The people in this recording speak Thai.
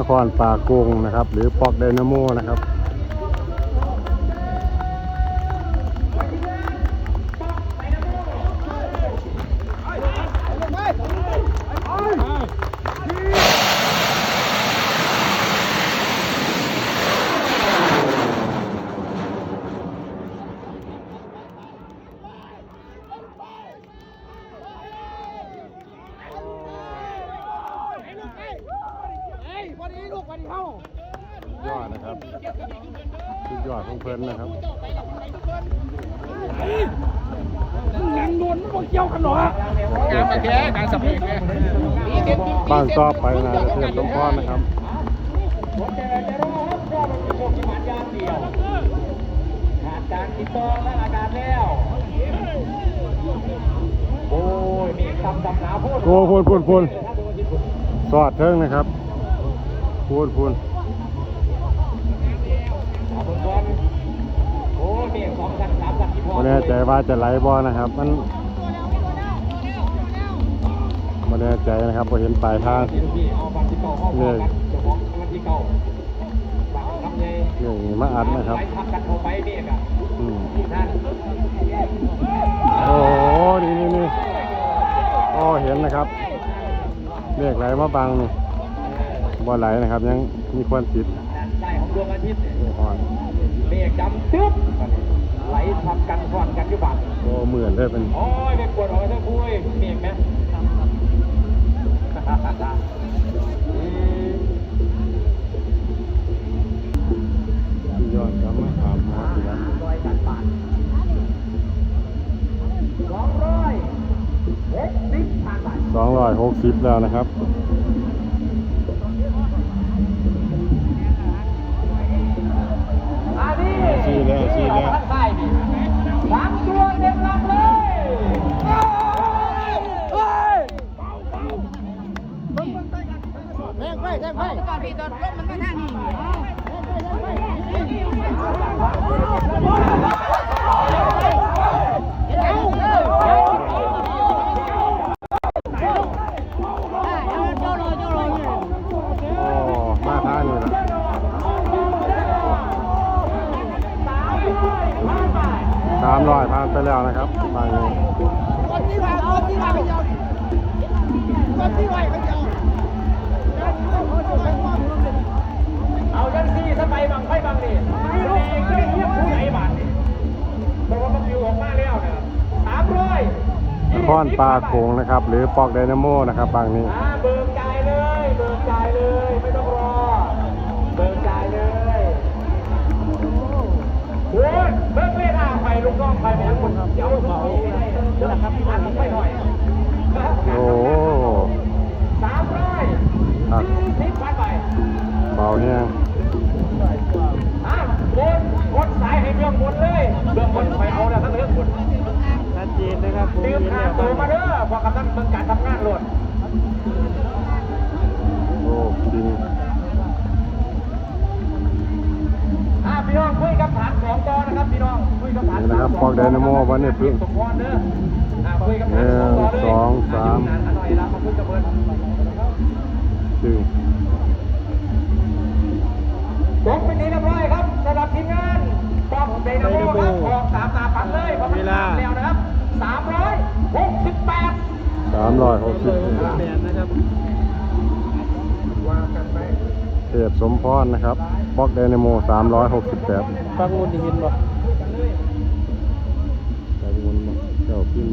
นครปากุงนะครับ หรือปอกไดนาโมนะครับ กวันนี้เข้ายอดนะครับสุดยอดของเพิ่นนะครับงานโดนมันบอกเกี่ยวกันหรอการมาแค่การสับเองเนี่ยบ้านต่อไปนะเทพสมพรนะครับขาดการติดต่อและอาการแล้วโอ้ยมีคำดำหนาพูดโอ้พูนพูนพูนสอดเทิงนะครับ พูนพูนขอบคุณครับโอ้ยเมีสองกันสามกันที่พอไม่แน่ใจว่าจะไหลบ่นะครับ มันไม่แน่ใจนะครับพอเห็นปลายทางที่ที่เอาบัตรที่เก่าเข้ากันเจ้าของบัตรที่เก่าบัตรทำเลยนี่มาอัดนะครับไปทับกันเข้าไปเนี่ยกันอืมท่านโอ้โหนี่นี่นี่โอ้เห็นนะครับเรียกไหลมาบังนี่ บ่ไหลนะครับ ยังมีควันติดด้านใต้ของดวงอาทิตย์เนี่ยอ่อนเมฆดำตึ๊บไหลทำกันก่อนกันอยู่บัตรโอ้เหมือนได้เป็นโอ้ยไม่ปวดหัวเท่าคุยเมฆไหมอืมที่ยอดครับมาถามหาทีละร้อยกันบาทสองร้อยหกสิบพันบาทสองร้อยหกสิบแล้วนะครับ ก่อนพี่ตอนรถมันมาทางนี้โอ้มาท่านี่ละสามร้อยผ่านไปแล้วนะครับฝั่งนี้ คนที่ว่าคนที่ไปเจ้าคนที่ว่าไปเจ้าเอาจังซี่สบายบังไฟบังนี่คือดีคือเทียบผู้ไหนบาทนี่เพราะว่ามันฟิวออกมาแล้วเนี่ยสามร้อย นครปลาโขงนะครับ หรือปอกไดนาโมนะครับฝั่งนี้เบิกจ่ายเลยเบิกจ่ายเลยไม่ต้องรอเบิกจ่ายเลยโอ้ยเบิกเลขอะไปลูกน้องไปไปทั้งหมดเดี๋ยวเขาเดี๋ยวครับพี่อันไปหน่อยโอ้สามร้อยครับสิบพันไปเบาเนี่ยงอะโอนกดสายให้เรื่องหมดเลยเรื่องหมดไปเอาแล้วทั้งเรื่องหม พอกำลังเบิ่งการทำงานโหลดโอ้จริงอะพี่น้องคุยกับฐานสองต่อนะครับพี่น้องคุยกับฐานนี่นะครับปอกไดนาโมวันนี้เพิ่งสมพรเด้ออะคุยกับฐานสองต่อเลยหนึ่งสองสามอะอยู่นานหน่อยละมาคุยกับเพิ่นดึงจบเป็นที่เรียบร้อยครับสำหรับทีมงานปอกไดนาโมครับออกตามตาฝันเลยเพราะมันตามแล้วนะครับสามร้อยหกสิบแปด สามร้อยหกสิบเทพสมพรนะครับปอกเดนาโมสามร้อยหกสิบแปดฟังงูดีเห็นบ่เจ้าพิม